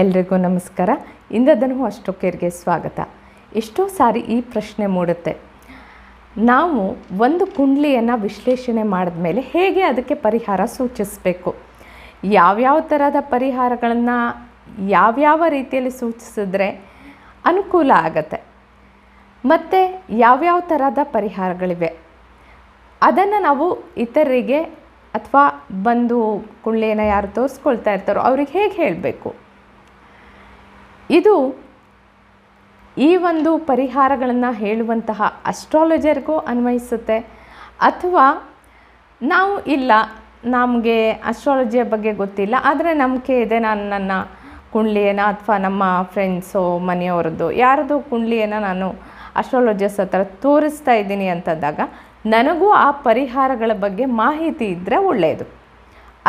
ಎಲ್ರಿಗೂ ನಮಸ್ಕಾರ. ಇಂದದನು ಅಷ್ಟೊಕ್ಕೇರಿಗೆ ಸ್ವಾಗತ. ಎಷ್ಟೋ ಸಾರಿ ಈ ಪ್ರಶ್ನೆ ಮೂಡುತ್ತೆ. ನಾವು ಒಂದು ಕುಂಡ್ಲಿಯನ್ನು ವಿಶ್ಲೇಷಣೆ ಮಾಡಿದ್ಮೇಲೆ ಹೇಗೆ ಅದಕ್ಕೆ ಪರಿಹಾರ ಸೂಚಿಸಬೇಕು? ಯಾವ್ಯಾವ ಥರದ ಪರಿಹಾರಗಳನ್ನು ಯಾವ್ಯಾವ ರೀತಿಯಲ್ಲಿ ಸೂಚಿಸಿದ್ರೆ ಅನುಕೂಲ ಆಗತ್ತೆ? ಮತ್ತು ಯಾವ್ಯಾವ ಥರದ ಪರಿಹಾರಗಳಿವೆ? ಅದನ್ನು ನಾವು ಇತರರಿಗೆ ಅಥವಾ ಬಂದು ಕುಳ್ಳಿಯನ್ನು ಯಾರು ತೋರಿಸ್ಕೊಳ್ತಾ ಇರ್ತಾರೋ ಅವ್ರಿಗೆ ಹೇಗೆ ಹೇಳಬೇಕು? ಇದು ಈ ಒಂದು ಪರಿಹಾರಗಳನ್ನು ಹೇಳುವಂತಹ ಅಸ್ಟ್ರಾಲಜರ್ಗೂ ಅನ್ವಯಿಸುತ್ತೆ. ಅಥವಾ ನಾವು ಇಲ್ಲ, ನಮಗೆ ಅಸ್ಟ್ರಾಲಜಿಯ ಬಗ್ಗೆ ಗೊತ್ತಿಲ್ಲ, ಆದರೆ ನಂಬಿಕೆ ಇದೆ ನಾನು ನನ್ನ ಕುಂಡ್ಲಿಯನ್ನು ಅಥವಾ ನಮ್ಮ ಫ್ರೆಂಡ್ಸು ಮನೆಯವ್ರದ್ದು. ಯಾರದು ಕುಂಡ್ಲಿಯನ್ನು ನಾನು ಅಸ್ಟ್ರಾಲಜರ್ಸ್ ಹತ್ರ ತೋರಿಸ್ತಾ ಇದ್ದೀನಿ ಅಂತಂದಾಗ, ನನಗೂ ಆ ಪರಿಹಾರಗಳ ಬಗ್ಗೆ ಮಾಹಿತಿ ಇದ್ದರೆ ಒಳ್ಳೆಯದು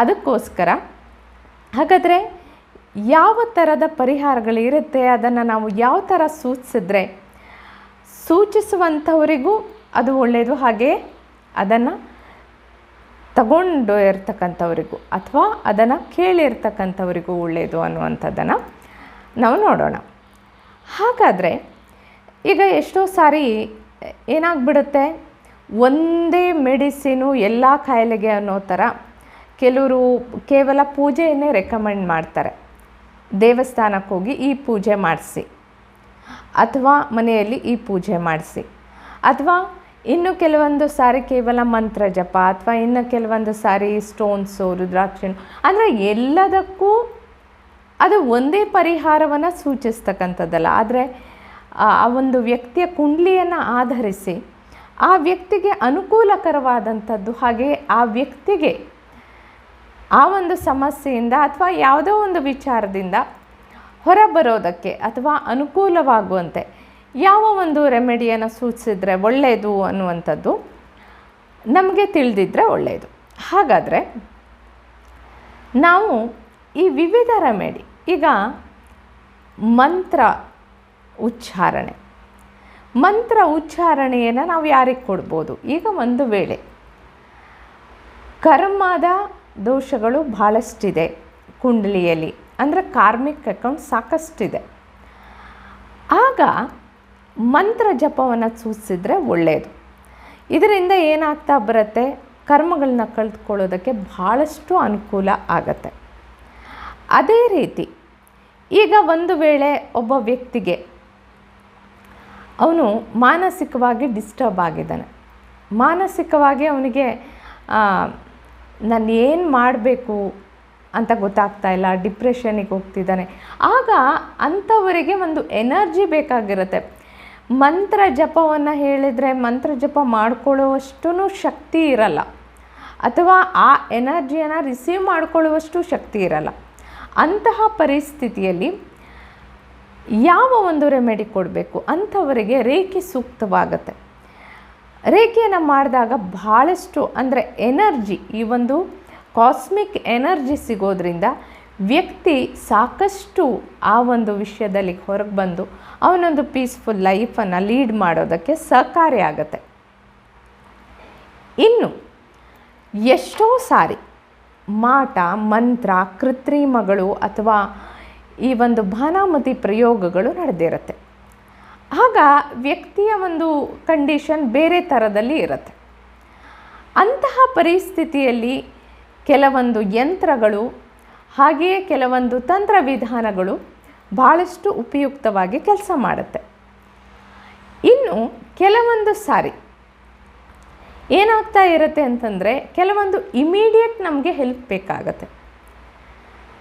ಅದಕ್ಕೋಸ್ಕರ ಹಾಗಾದರೆ ಯಾವ ಥರದ ಪರಿಹಾರಗಳಿರುತ್ತೆ, ಅದನ್ನು ನಾವು ಯಾವ ಥರ ಸೂಚಿಸಿದ್ರೆ ಸೂಚಿಸುವಂಥವರಿಗೂ ಅದು ಒಳ್ಳೆಯದು ಹಾಗೆ ಅದನ್ನು ತಗೊಂಡು ಇರ್ತಕ್ಕಂಥವರಿಗೂ ಅಥವಾ ಅದನ್ನು ಕೇಳಿರ್ತಕ್ಕಂಥವರಿಗೂ ಒಳ್ಳೆಯದು ಅನ್ನುವಂಥದ್ದನ್ನು ನಾವು ನೋಡೋಣ. ಹಾಗಾದರೆ ಈಗ ಎಷ್ಟೋ ಸಾರಿ ಏನಾಗ್ಬಿಡುತ್ತೆ? ಒಂದೇ ಮೆಡಿಸಿನು ಎಲ್ಲ ಕಾಯಿಲೆಗೆ ಅನ್ನೋ ಥರ ಕೆಲವರು ಕೇವಲ ಪೂಜೆಯನ್ನೇ ರೆಕಮೆಂಡ್ ಮಾಡ್ತಾರೆ. ದೇವಸ್ಥಾನಕ್ಕೆ ಹೋಗಿ ಈ ಪೂಜೆ ಮಾಡಿಸಿ. ಅಥವಾ ಮನೆಯಲ್ಲಿ ಈ ಪೂಜೆ ಮಾಡಿಸಿ. ಅಥವಾ ಇನ್ನು ಕೆಲವೊಂದು ಸಾರಿ ಕೇವಲ ಮಂತ್ರ ಜಪ ಅಥವಾ ಇನ್ನು ಕೆಲವೊಂದು ಸಾರಿ ಸ್ಟೋನ್ಸು ರುದ್ರಾಕ್ಷಿ ಅಂದರೆ ಎಲ್ಲದಕ್ಕೂ ಅದು ಒಂದೇ ಪರಿಹಾರವನ್ನು ಸೂಚಿಸ್ತಕ್ಕಂಥದ್ದಲ್ಲ. ಆದರೆ ಆ ಒಂದು ವ್ಯಕ್ತಿಯ ಕುಂಡ್ಲಿಯನ್ನು ಆಧರಿಸಿ ಆ ವ್ಯಕ್ತಿಗೆ ಅನುಕೂಲಕರವಾದಂಥದ್ದು ಹಾಗೆ ಆ ವ್ಯಕ್ತಿಗೆ ಆ ಒಂದು ಸಮಸ್ಯೆಯಿಂದ ಅಥವಾ ಯಾವುದೋ ಒಂದು ವಿಚಾರದಿಂದ ಹೊರಬರೋದಕ್ಕೆ ಅಥವಾ ಅನುಕೂಲವಾಗುವಂತೆ ಯಾವ ಒಂದು ರೆಮಿಡಿಯನ್ನು ಸೂಚಿಸಿದ್ರೆ ಒಳ್ಳೆಯದು ಅನ್ನುವಂಥದ್ದು ನಮಗೆ ತಿಳಿದಿದ್ರೆ ಒಳ್ಳೆಯದು. ಹಾಗಾದರೆ ನಾವು ಈ ವಿವಿಧ ರೆಮಿಡಿ, ಈಗ ಮಂತ್ರ ಉಚ್ಚಾರಣೆ. ಮಂತ್ರ ಉಚ್ಚಾರಣೆಯನ್ನು ನಾವು ಯಾರಿಗೆ ಕೊಡ್ಬೋದು? ಈಗ ಒಂದು ವೇಳೆ ಕರ್ಮದ ದೋಷಗಳು ಭಾಳಷ್ಟಿದೆ ಕುಂಡಲಿಯಲ್ಲಿ. ಅಂದರೆ ಕಾರ್ಮಿಕ್ ಅಕೌಂಟ್ ಸಾಕಷ್ಟಿದೆ. ಆಗ ಮಂತ್ರ ಜಪವನ್ನು ಸೂಚಿಸಿದ್ರೆ ಒಳ್ಳೆಯದು ಇದರಿಂದ ಏನಾಗ್ತಾ ಬರುತ್ತೆ? ಕರ್ಮಗಳನ್ನ ಕಳೆದುಕೊಳ್ಳೋದಕ್ಕೆ ಭಾಳಷ್ಟು ಅನುಕೂಲ ಆಗತ್ತೆ. ಅದೇ ರೀತಿ ಈಗ ಒಂದು ವೇಳೆ ಒಬ್ಬ ವ್ಯಕ್ತಿಗೆ ಅವನು ಮಾನಸಿಕವಾಗಿ ಡಿಸ್ಟರ್ಬ್ ಆಗಿದ್ದಾನೆ. ಮಾನಸಿಕವಾಗಿ ಅವನಿಗೆ ನಾನು ಏನು ಮಾಡಬೇಕು ಅಂತ ಗೊತ್ತಾಗ್ತಾ ಇಲ್ಲ, ಡಿಪ್ರೆಷನಿಗೆ ಹೋಗ್ತಿದ್ದಾನೆ. ಆಗ ಅಂಥವರಿಗೆ ಒಂದು ಎನರ್ಜಿ ಬೇಕಾಗಿರುತ್ತೆ. ಮಂತ್ರ ಜಪವನ್ನು ಹೇಳಿದರೆ ಮಂತ್ರ ಜಪ ಮಾಡ್ಕೊಳ್ಳುವಷ್ಟು ಶಕ್ತಿ ಇರಲ್ಲ. ಅಥವಾ ಆ ಎನರ್ಜಿಯನ್ನು ರಿಸೀವ್ ಮಾಡಿಕೊಳ್ಳುವಷ್ಟು ಶಕ್ತಿ ಇರಲ್ಲ. ಅಂತಹ ಪರಿಸ್ಥಿತಿಯಲ್ಲಿ ಯಾವ ಒಂದು ರೆಮೆಡಿ ಕೊಡಬೇಕು? ಅಂಥವರಿಗೆ ರೇಖೆ ಸೂಕ್ತವಾಗುತ್ತೆ. ರೇಖೆಯನ್ನು ಮಾಡಿದಾಗ ಭಾಳಷ್ಟು ಅಂದರೆ ಎನರ್ಜಿ, ಈ ಒಂದು ಕಾಸ್ಮಿಕ್ ಎನರ್ಜಿ ಸಿಗೋದ್ರಿಂದ ವ್ಯಕ್ತಿ ಸಾಕಷ್ಟು ಆ ಒಂದು ವಿಷಯದಲ್ಲಿ ಹೊರಗೆ ಬಂದು ಅವನೊಂದು ಪೀಸ್ಫುಲ್ ಲೈಫನ್ನು ಲೀಡ್ ಮಾಡೋದಕ್ಕೆ ಸಹಕಾರಿಯಾಗತ್ತೆ ಇನ್ನು, ಎಷ್ಟೋ ಸಾರಿ ಮಾಟ, ಮಂತ್ರ, ಕೃತ್ರಿಮಗಳು ಅಥವಾ ಈ ಒಂದು ಭಾನಾಮತಿ ಪ್ರಯೋಗಗಳು ನಡೆದಿರುತ್ತೆ. ಆಗ ವ್ಯಕ್ತಿಯ ಒಂದು ಕಂಡೀಷನ್ ಬೇರೆ ಥರದಲ್ಲಿ ಇರುತ್ತೆ. ಅಂತಹ ಪರಿಸ್ಥಿತಿಯಲ್ಲಿ ಕೆಲವೊಂದು ಯಂತ್ರಗಳು ಹಾಗೆಯೇ ಕೆಲವೊಂದು ತಂತ್ರವಿಧಾನಗಳು ಭಾಳಷ್ಟು ಉಪಯುಕ್ತವಾಗಿ ಕೆಲಸ ಮಾಡುತ್ತೆ. ಇನ್ನು ಕೆಲವೊಂದು ಸಾರಿ ಏನಾಗ್ತಾ ಇರುತ್ತೆ ಅಂತಂದರೆ ಕೆಲವೊಂದು ಇಮಿಡಿಯೇಟ್ ನಮಗೆ ಹೆಲ್ಪ್ ಬೇಕಾಗತ್ತೆ.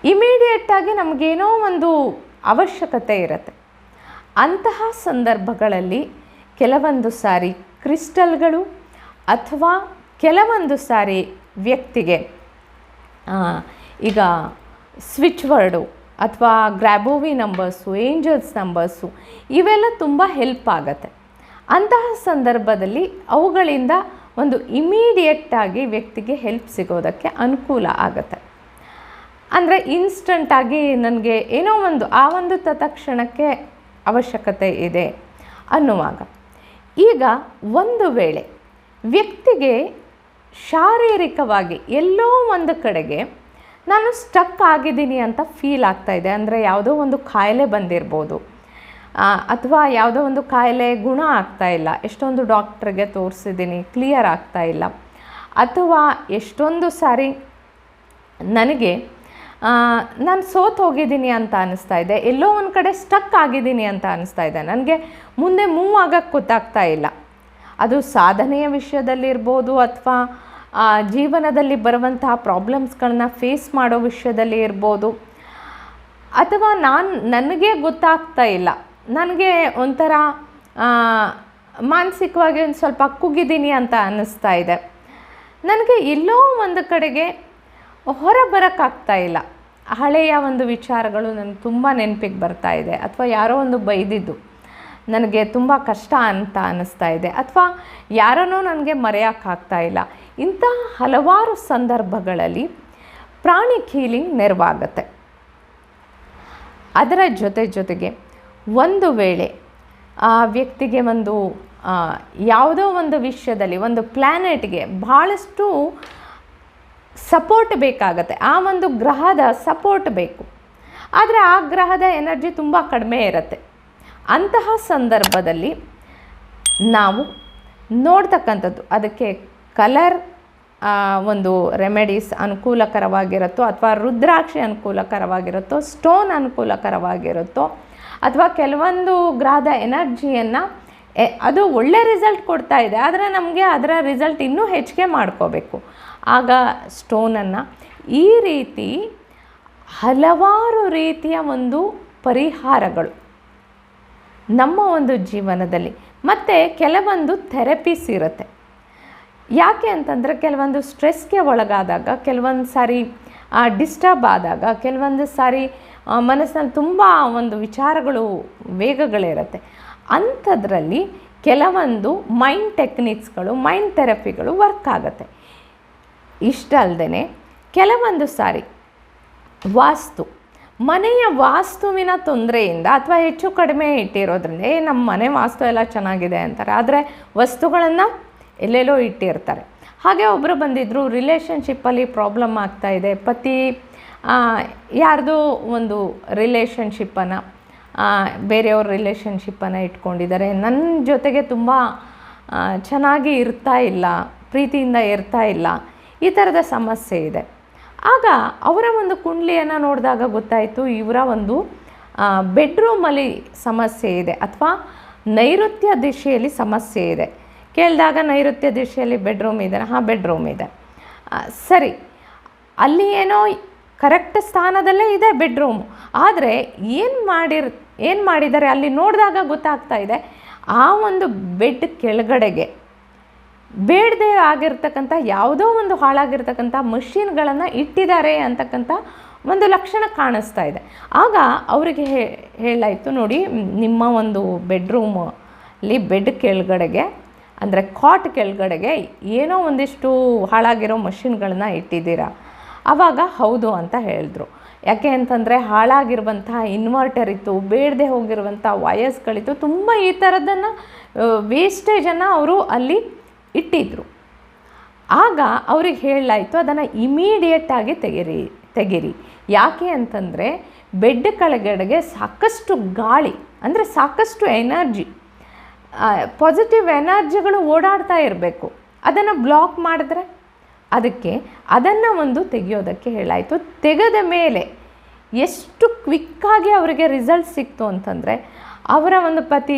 ಇಮಿಡಿಯೇಟಾಗಿ ನಮಗೇನೋ ಒಂದು ಅವಶ್ಯಕತೆ ಇರುತ್ತೆ. ಅಂತಹ ಸಂದರ್ಭಗಳಲ್ಲಿ ಕೆಲವೊಂದು ಸಾರಿ ಕ್ರಿಸ್ಟಲ್ಗಳು ಅಥವಾ ಕೆಲವೊಂದು ಸಾರಿ ವ್ಯಕ್ತಿಗೆ ಈಗ ಸ್ವಿಚ್ ವರ್ಡು ಅಥವಾ ಗ್ರ್ಯಾಬೋವಿ ನಂಬರ್ಸು, ಏಂಜಲ್ಸ್ ನಂಬರ್ಸು ಇವೆಲ್ಲ ತುಂಬ ಹೆಲ್ಪ್ ಆಗತ್ತೆ. ಅಂತಹ ಸಂದರ್ಭದಲ್ಲಿ ಅವುಗಳಿಂದ ಒಂದು ಇಮಿಡಿಯೇಟಾಗಿ ವ್ಯಕ್ತಿಗೆ ಹೆಲ್ಪ್ ಸಿಗೋದಕ್ಕೆ ಅನುಕೂಲ ಆಗುತ್ತೆ. ಅಂದರೆ ಇನ್ಸ್ಟಂಟಾಗಿ ನನಗೆ ಏನೋ ಒಂದು ಆ ಒಂದು ತತ್ಕ್ಷಣಕ್ಕೆ ಅವಶ್ಯಕತೆ ಇದೆ ಅನ್ನುವಾಗ. ಈಗ ಒಂದು ವೇಳೆ ವ್ಯಕ್ತಿಗೆ ಶಾರೀರಿಕವಾಗಿ ಎಲ್ಲೋ ಒಂದು ಕಡೆಗೆ ನಾನು ಸ್ಟಕ್ ಆಗಿದ್ದೀನಿ ಅಂತ ಫೀಲ್ ಆಗ್ತಾ ಇದೆ, ಅಂದರೆ ಯಾವುದೋ ಒಂದು ಕಾಯಿಲೆ ಬಂದಿರ್ಬೋದು ಅಥವಾ ಯಾವುದೋ ಒಂದು ಕಾಯಿಲೆ ಗುಣ ಆಗ್ತಾ ಇಲ್ಲ, ಎಷ್ಟೊಂದು ಡಾಕ್ಟ್ರಿಗೆ ತೋರಿಸಿದ್ದೀನಿ ಕ್ಲಿಯರ್ ಆಗ್ತಾ ಇಲ್ಲ, ಅಥವಾ ಎಷ್ಟೊಂದು ಸಾರಿ ನನಗೆ ನಾನು ಸೋತು ಹೋಗಿದ್ದೀನಿ ಅಂತ ಅನ್ನಿಸ್ತಾ ಇದೆ. ಎಲ್ಲೋ ಒಂದು ಕಡೆ ಸ್ಟಕ್ ಆಗಿದ್ದೀನಿ ಅಂತ ಅನ್ನಿಸ್ತಾ ಇದೆ. ನನಗೆ ಮುಂದೆ ಮೂವ್ ಆಗೋಕ್ಕೆ ಗೊತ್ತಾಗ್ತಾ ಇಲ್ಲ. ಅದು ಸಾಧನೆಯ ವಿಷಯದಲ್ಲಿರ್ಬೋದು ಅಥವಾ ಜೀವನದಲ್ಲಿ ಬರುವಂತಹ ಪ್ರಾಬ್ಲಮ್ಸ್ಗಳನ್ನ ಫೇಸ್ ಮಾಡೋ ವಿಷಯದಲ್ಲಿ ಇರ್ಬೋದು. ಅಥವಾ ನಾನು, ನನಗೆ ಗೊತ್ತಾಗ್ತಾ ಇಲ್ಲ. ನನಗೆ ಒಂಥರ ಮಾನಸಿಕವಾಗಿ ಒಂದು ಸ್ವಲ್ಪ ಕುಗ್ಗಿದ್ದೀನಿ ಅಂತ ಅನ್ನಿಸ್ತಾ ಇದೆ. ನನಗೆ ಎಲ್ಲೋ ಒಂದು ಕಡೆಗೆ ಹೊರ ಬರೋಕ್ಕಾಗ್ತಾ ಇಲ್ಲ. ಹಳೆಯ ಒಂದು ವಿಚಾರಗಳು ನನಗೆ ತುಂಬ ನೆನಪಿಗೆ ಬರ್ತಾ ಇದೆ. ಅಥವಾ ಯಾರೋ ಒಂದು ಬೈದಿದ್ದು ನನಗೆ ತುಂಬ ಕಷ್ಟ ಅಂತ ಅನ್ನಿಸ್ತಾ ಇದೆ. ಅಥವಾ ಯಾರನ್ನೋ ನನಗೆ ಮರೆಯೋಕ್ಕಾಗ್ತಾ ಇಲ್ಲ. ಇಂಥ ಹಲವಾರು ಸಂದರ್ಭಗಳಲ್ಲಿ ಪ್ರಾಣಿ ಹೀಲಿಂಗ್ ನೆರವಾಗುತ್ತೆ. ಅದರ ಜೊತೆ ಜೊತೆಗೆ ಒಂದು ವೇಳೆ ಆ ವ್ಯಕ್ತಿಗೆ ಒಂದು ಯಾವುದೋ ಒಂದು ವಿಷಯದಲ್ಲಿ, ಒಂದು ಪ್ಲ್ಯಾನೆಟ್ಗೆ ಭಾಳಷ್ಟು ಸಪೋರ್ಟ್ ಬೇಕಾಗತ್ತೆ. ಆ ಒಂದು ಗ್ರಹದ ಸಪೋರ್ಟ್ ಬೇಕು. ಆದರೆ ಆ ಗ್ರಹದ ಎನರ್ಜಿ ತುಂಬ ಕಡಿಮೆ ಇರುತ್ತೆ. ಅಂತಹ ಸಂದರ್ಭದಲ್ಲಿ ನಾವು ನೋಡ್ತಕ್ಕಂಥದ್ದು, ಅದಕ್ಕೆ ಕಲರ್ ಒಂದು ರೆಮೆಡೀಸ್ ಅನುಕೂಲಕರವಾಗಿರುತ್ತೋ ಅಥವಾ ರುದ್ರಾಕ್ಷಿ ಅನುಕೂಲಕರವಾಗಿರುತ್ತೋ ಸ್ಟೋನ್ ಅನುಕೂಲಕರವಾಗಿರುತ್ತೋ, ಅಥವಾ ಕೆಲವೊಂದು ಗ್ರಹದ ಎನರ್ಜಿಯನ್ನು ಅದು ಒಳ್ಳೆ ರಿಸಲ್ಟ್ ಕೊಡ್ತಾ ಇದೆ, ಆದರೆ ನಮಗೆ ಅದರ ರಿಸಲ್ಟ್ ಇನ್ನೂ ಹೆಚ್ಚಿಗೆ ಮಾಡ್ಕೋಬೇಕು. ಆಗ ಸ್ಟೋನನ್ನು ಈ ರೀತಿ ಹಲವಾರು ರೀತಿಯ ಒಂದು ಪರಿಹಾರಗಳು ನಮ್ಮ ಒಂದು ಜೀವನದಲ್ಲಿ. ಮತ್ತು ಕೆಲವೊಂದು ಥೆರಪೀಸ್ ಇರುತ್ತೆ. ಯಾಕೆ ಅಂತಂದರೆ ಕೆಲವೊಂದು ಸ್ಟ್ರೆಸ್ಗೆ ಒಳಗಾದಾಗ, ಕೆಲವೊಂದು ಸಾರಿ ಡಿಸ್ಟರ್ಬ್ ಆದಾಗ, ಕೆಲವೊಂದು ಸಾರಿ ಮನಸ್ಸಿನಲ್ಲಿ ತುಂಬ ಒಂದು ವಿಚಾರಗಳು, ವೇಗಗಳಿರುತ್ತೆ. ಅಂಥದ್ರಲ್ಲಿ ಕೆಲವೊಂದು ಮೈಂಡ್ ಟೆಕ್ನಿಕ್ಸ್ಗಳು, ಮೈಂಡ್ ಥೆರಪಿಗಳು ವರ್ಕ್ ಆಗುತ್ತೆ. ಇಷ್ಟಲ್ದೇ ಕೆಲವೊಂದು ಸಾರಿ ವಾಸ್ತು. ಮನೆಯ ವಾಸ್ತುವಿನ ತೊಂದರೆಯಿಂದ ಅಥವಾ ಹೆಚ್ಚು ಕಡಿಮೆ ಇಟ್ಟಿರೋದ್ರಿಂದ, ಏ, ನಮ್ಮ ಮನೆ ವಾಸ್ತು ಎಲ್ಲ ಚೆನ್ನಾಗಿದೆ ಅಂತಾರೆ. ಆದರೆ ವಸ್ತುಗಳನ್ನು ಎಲ್ಲೆಲ್ಲೋ ಇಟ್ಟಿರ್ತಾರೆ. ಹಾಗೆ ಒಬ್ಬರು ಬಂದಿದ್ದರು ರಿಲೇಷನ್ಶಿಪ್ಪಲ್ಲಿ ಪ್ರಾಬ್ಲಮ್ ಆಗ್ತಾ ಇದೆ. ಪತಿ ಯಾರ್ದೋ ಒಂದು ರಿಲೇಷನ್ಶಿಪ್ಪನ್ನು ಬೇರೆಯವ್ರ ರಿಲೇಷನ್ಶಿಪ್ಪನ್ನು ಇಟ್ಕೊಂಡಿದ್ದಾರೆ. ನನ್ನ ಜೊತೆಗೆ ತುಂಬ ಚೆನ್ನಾಗಿ ಇರ್ತಾ ಇಲ್ಲ, ಪ್ರೀತಿಯಿಂದ ಇರ್ತಾ ಇಲ್ಲ. ಈ ಥರದ ಸಮಸ್ಯೆ ಇದೆ. ಆಗ ಅವರ ಒಂದು ಕುಂಡ್ಲಿಯನ್ನು ನೋಡಿದಾಗ ಗೊತ್ತಾಯಿತು, ಇವರ ಒಂದು ಬೆಡ್ರೂಮಲ್ಲಿ ಸಮಸ್ಯೆ ಇದೆ ಅಥವಾ ನೈಋತ್ಯ ದಿಶೆಯಲ್ಲಿ ಸಮಸ್ಯೆ ಇದೆ. ಕೇಳಿದಾಗ ನೈಋತ್ಯ ದಿಶೆಯಲ್ಲಿ ಬೆಡ್ರೂಮ್ ಇದೆ ಹಾಂ, ಬೆಡ್ರೂಮ್ ಇದೆ. ಸರಿ. ಅಲ್ಲಿ ಏನೋ ಕರೆಕ್ಟ್ ಸ್ಥಾನದಲ್ಲೇ ಇದೆ ಬೆಡ್ರೂಮ್. ಆದರೆ ಏನು ಮಾಡಿರ್, ಏನು ಮಾಡಿದ್ದಾರೆ ಅಲ್ಲಿ ನೋಡಿದಾಗ ಗೊತ್ತಾಗ್ತಾ ಇದೆ, ಆ ಒಂದು ಬೆಡ್ ಕೆಳಗಡೆಗೆ ಬೇಡದೆ ಆಗಿರ್ತಕ್ಕಂಥ ಯಾವುದೋ ಒಂದು ಹಾಳಾಗಿರ್ತಕ್ಕಂಥ ಮಷೀನ್ಗಳನ್ನು ಇಟ್ಟಿದ್ದಾರೆ ಅಂತಕ್ಕಂಥ ಒಂದು ಲಕ್ಷಣ ಕಾಣಿಸ್ತಾ ಇದೆ. ಆಗ ಅವರಿಗೆ ಹೇಳಾಯಿತು ನೋಡಿ, ನಿಮ್ಮ ಒಂದು ಬೆಡ್ರೂಮಲ್ಲಿ ಬೆಡ್ ಕೆಳಗಡೆಗೆ, ಅಂದರೆ ಕಾಟ್ ಕೆಳಗಡೆಗೆ ಏನೋ ಒಂದಿಷ್ಟು ಹಾಳಾಗಿರೋ ಮಷಿನ್ಗಳನ್ನ ಇಟ್ಟಿದ್ದೀರಾ? ಆವಾಗ ಹೌದು ಅಂತ ಹೇಳಿದ್ರು. ಯಾಕೆ ಅಂತಂದರೆ ಹಾಳಾಗಿರುವಂಥ ಇನ್ವರ್ಟರ್ ಇತ್ತು, ಬೇಡದೆ ಹೋಗಿರುವಂಥ ವಯಸ್ಗಳಿತ್ತು, ತುಂಬ ಈ ಥರದ್ದನ್ನು ವೇಸ್ಟೇಜನ್ನು ಅವರು ಅಲ್ಲಿ ಇಟ್ಟಿದ್ರು. ಆಗ ಅವ್ರಿಗೆ ಹೇಳಲಾಯಿತು, ಅದನ್ನು ಇಮಿಡಿಯೇಟಾಗಿ ತೆಗೆರಿ ತೆಗೆರಿ. ಯಾಕೆ ಅಂತಂದರೆ, ಬೆಡ್ ಕೆಳಗಡೆಗೆ ಸಾಕಷ್ಟು ಗಾಳಿ, ಅಂದರೆ ಸಾಕಷ್ಟು ಎನರ್ಜಿ ಪಾಸಿಟಿವ್ ಎನರ್ಜಿಗಳು ಓಡಾಡ್ತಾ ಇರಬೇಕು. ಅದನ್ನು ಬ್ಲಾಕ್ ಮಾಡಿದ್ರೆ? ಅದಕ್ಕೆ ಅದನ್ನು ಒಂದು ತೆಗೆಯೋದಕ್ಕೆ ಹೇಳಾಯಿತು ತೆಗೆದ ಮೇಲೆ ಎಷ್ಟು ಕ್ವಿಕ್ಕಾಗಿ ಅವರಿಗೆ ರಿಸಲ್ಟ್ ಸಿಕ್ತು ಅಂತಂದರೆ, ಅವರ ಒಂದು ಪತಿ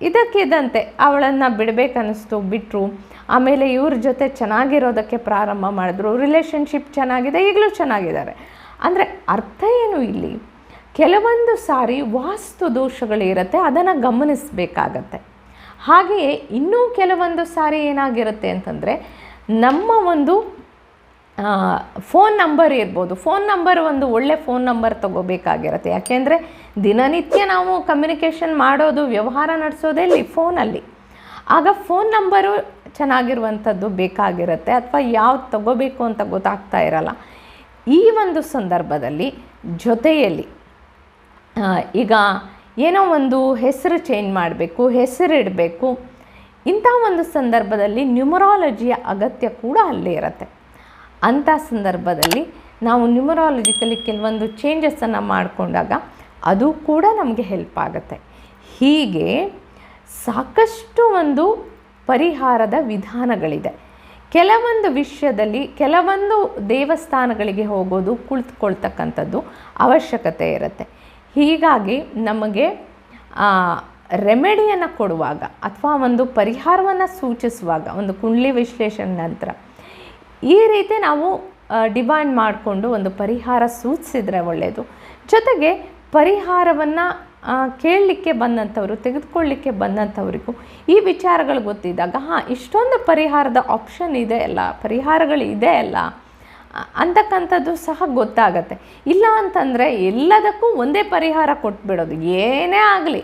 ಇದಕ್ಕಿದ್ದಂತೆ ಅವಳನ್ನು ಬಿಡಬೇಕನ್ನಿಸ್ತು ಬಿಟ್ಟರು ಆಮೇಲೆ ಇವ್ರ ಜೊತೆ ಚೆನ್ನಾಗಿರೋದಕ್ಕೆ ಪ್ರಾರಂಭ ಮಾಡಿದ್ರು. ರಿಲೇಷನ್ಶಿಪ್ ಚೆನ್ನಾಗಿದೆ, ಈಗಲೂ ಚೆನ್ನಾಗಿದ್ದಾರೆ. ಅಂದರೆ ಅರ್ಥ ಏನು ಇಲ್ಲಿ? ಕೆಲವೊಂದು ಸಾರಿ ವಾಸ್ತು ದೋಷಗಳಿರುತ್ತೆ ಅದನ್ನು ಗಮನಿಸಬೇಕಾಗತ್ತೆ. ಹಾಗೆಯೇ ಇನ್ನೂ ಕೆಲವೊಂದು ಸಾರಿ ಏನಾಗಿರುತ್ತೆ ಅಂತಂದರೆ, ನಮ್ಮ ಒಂದು ಫೋನ್ ನಂಬರ್ ಇರ್ಬೋದು. ಫೋನ್ ನಂಬರ್ ಒಂದು ಒಳ್ಳೆ ಫೋನ್ ನಂಬರ್ ತಗೋಬೇಕಾಗಿರುತ್ತೆ. ಯಾಕೆಂದರೆ ದಿನನಿತ್ಯ ನಾವು ಕಮ್ಯುನಿಕೇಷನ್ ಮಾಡೋದು, ವ್ಯವಹಾರ ನಡೆಸೋದೇ ಇಲ್ಲಿ ಫೋನಲ್ಲಿ ಆಗ ಫೋನ್ ನಂಬರು ಚೆನ್ನಾಗಿರುವಂಥದ್ದು ಬೇಕಾಗಿರುತ್ತೆ ಅಥವಾ ಯಾವ್ದು ತಗೋಬೇಕು ಅಂತ ಗೊತ್ತಾಗ್ತಾ ಇರಲ್ಲ. ಈ ಒಂದು ಸಂದರ್ಭದಲ್ಲಿ ಜೊತೆಯಲ್ಲಿ ಈಗ ಏನೋ ಒಂದು ಹೆಸರು ಚೇಂಜ್ ಮಾಡಬೇಕು ಹೆಸರಿಡಬೇಕು ಇಂಥ ಒಂದು ಸಂದರ್ಭದಲ್ಲಿ ನ್ಯೂಮರಾಲಜಿಯ ಅಗತ್ಯ ಕೂಡ ಅಲ್ಲೇ ಇರುತ್ತೆ. ಅಂಥ ಸಂದರ್ಭದಲ್ಲಿ ನಾವು ನ್ಯೂಮರಾಲಜಿಕಲಿ ಕೆಲವೊಂದು ಚೇಂಜಸನ್ನು ಮಾಡಿಕೊಂಡಾಗ ಅದು ಕೂಡ ನಮಗೆ ಹೆಲ್ಪ್ ಆಗುತ್ತೆ. ಹೀಗೆ ಸಾಕಷ್ಟು ಒಂದು ಪರಿಹಾರದ ವಿಧಾನಗಳಿದೆ. ಕೆಲವೊಂದು ವಿಷಯದಲ್ಲಿ ಕೆಲವೊಂದು ದೇವಸ್ಥಾನಗಳಿಗೆ ಹೋಗೋದು ಕುಳಿತುಕೊಳ್ತಕ್ಕಂಥದ್ದು ಅವಶ್ಯಕತೆ ಇರುತ್ತೆ. ಹೀಗಾಗಿ ನಮಗೆ ರೆಮೆಡಿಯನ್ನು ಕೊಡುವಾಗ ಅಥವಾ ಒಂದು ಪರಿಹಾರವನ್ನು ಸೂಚಿಸುವಾಗ ಒಂದು ಕುಂಡ್ಲಿ ವಿಶ್ಲೇಷಣೆ ನಂತರ ಈ ರೀತಿ ನಾವು ಡಿವೈನ್ ಮಾಡಿಕೊಂಡು ಒಂದು ಪರಿಹಾರ ಸೂಚಿಸಿದರೆ ಒಳ್ಳೆಯದು ಜೊತೆಗೆ ಪರಿಹಾರವನ್ನು ಕೇಳಲಿಕ್ಕೆ ಬಂದಂಥವರು, ತೆಗೆದುಕೊಳ್ಳಿಕ್ಕೆ ಬಂದಂಥವರಿಗೂ ಈ ವಿಚಾರಗಳು ಗೊತ್ತಿದ್ದಾಗ, ಹಾಂ, ಇಷ್ಟೊಂದು ಪರಿಹಾರದ ಆಪ್ಷನ್ ಇದೆ ಅಲ್ಲ, ಪರಿಹಾರಗಳು ಇದೆ ಅಲ್ಲ ಅಂತಕ್ಕಂಥದ್ದು ಸಹ ಗೊತ್ತಾಗತ್ತೆ. ಇಲ್ಲ ಅಂತಂದರೆ ಎಲ್ಲದಕ್ಕೂ ಒಂದೇ ಪರಿಹಾರ ಕೊಟ್ಬಿಡೋದು, ಏನೇ ಆಗಲಿ,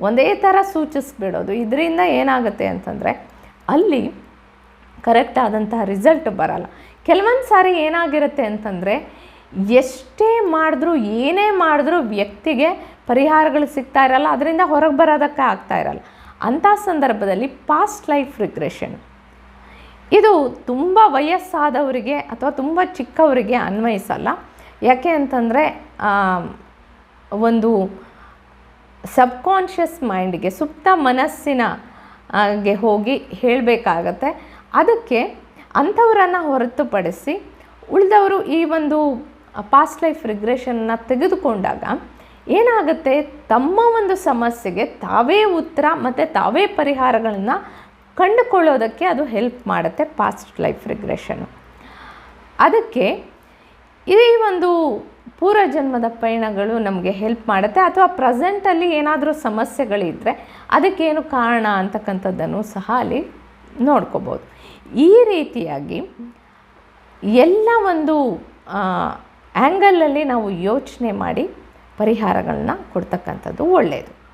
ಒಂದೇ ಥರ ಸೂಚಿಸ್ಬಿಡೋದು, ಇದರಿಂದ ಏನಾಗುತ್ತೆ ಅಂತಂದರೆ, ಅಲ್ಲಿ ಕರೆಕ್ಟ್ ಆದಂತಹ ರಿಸಲ್ಟ್ ಬರಲ್ಲ. ಕೆಲವೊಂದು ಸಾರಿ ಏನಾಗಿರುತ್ತೆ ಅಂತಂದರೆ ಎಷ್ಟೇ ಮಾಡಿದ್ರೂ, ಏನೇ ಮಾಡಿದ್ರೂ ವ್ಯಕ್ತಿಗೆ ಪರಿಹಾರಗಳು ಸಿಗ್ತಾ ಇರಲ್ಲ, ಅದರಿಂದ ಹೊರಗೆ ಬರೋದಕ್ಕೆ ಆಗ್ತಾ ಇರಲ್ಲ. ಅಂಥ ಸಂದರ್ಭದಲ್ಲಿ ಪಾಸ್ಟ್ ಲೈಫ್ ರಿಗ್ರೆಷನ್ ಇದು ತುಂಬ ವಯಸ್ಸಾದವರಿಗೆ ಅಥವಾ ತುಂಬ ಚಿಕ್ಕವರಿಗೆ ಅನ್ವಯಿಸಲ್ಲ. ಯಾಕೆ ಅಂತಂದರೆ ಒಂದು ಸಬ್ಕಾನ್ಷಿಯಸ್ ಮೈಂಡ್ಗೆ ಸುಪ್ತ ಮನಸ್ಸಿನ ಗೆ ಹೋಗಿ ಹೇಳಬೇಕಾಗತ್ತೆ. ಅದಕ್ಕೆ ಅಂಥವರನ್ನು ಹೊರತುಪಡಿಸಿ ಉಳಿದವರು ಈ ಒಂದು ಪಾಸ್ಟ್ ಲೈಫ್ ರಿಗ್ರೆಷನ್ನ ತೆಗೆದುಕೊಂಡಾಗ ಏನಾಗುತ್ತೆ? ತಮ್ಮ ಒಂದು ಸಮಸ್ಯೆಗೆ ತಾವೇ ಉತ್ತರ ಮತ್ತು ತಾವೇ ಪರಿಹಾರಗಳನ್ನು ಕಂಡುಕೊಳ್ಳೋದಕ್ಕೆ ಅದು ಹೆಲ್ಪ್ ಮಾಡುತ್ತೆ ಪಾಸ್ಟ್ ಲೈಫ್ ರಿಗ್ರೆಷನು ಅದಕ್ಕೆ ಈ ಒಂದು ಪೂರ್ವಜನ್ಮದ ಪಯಣಗಳು ನಮಗೆ ಹೆಲ್ಪ್ ಮಾಡುತ್ತೆ. ಅಥವಾ ಪ್ರೆಸೆಂಟಲ್ಲಿ ಏನಾದರೂ ಸಮಸ್ಯೆಗಳಿದ್ದರೆ ಅದಕ್ಕೇನು ಕಾರಣ ಅಂತಕ್ಕಂಥದ್ದನ್ನು ಸಹ ಅಲ್ಲಿ ನೋಡ್ಕೋಬೋದು. ಈ ರೀತಿಯಾಗಿ ಎಲ್ಲ ಒಂದು ಆ್ಯಂಗಲಲ್ಲಿ ನಾವು ಯೋಚನೆ ಮಾಡಿ ಪರಿಹಾರಗಳನ್ನ ಕೊಡ್ತಕ್ಕಂಥದ್ದು ಒಳ್ಳೆಯದು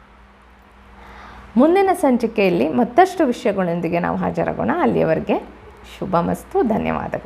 ಮುಂದಿನ ಸಂಚಿಕೆಯಲ್ಲಿ ಮತ್ತಷ್ಟು ವಿಷಯಗಳೊಂದಿಗೆ ನಾವು ಹಾಜರಾಗೋಣ. ಅಲ್ಲಿಯವರೆಗೆ ಶುಭ ಮಸ್ತು ಧನ್ಯವಾದಗಳು.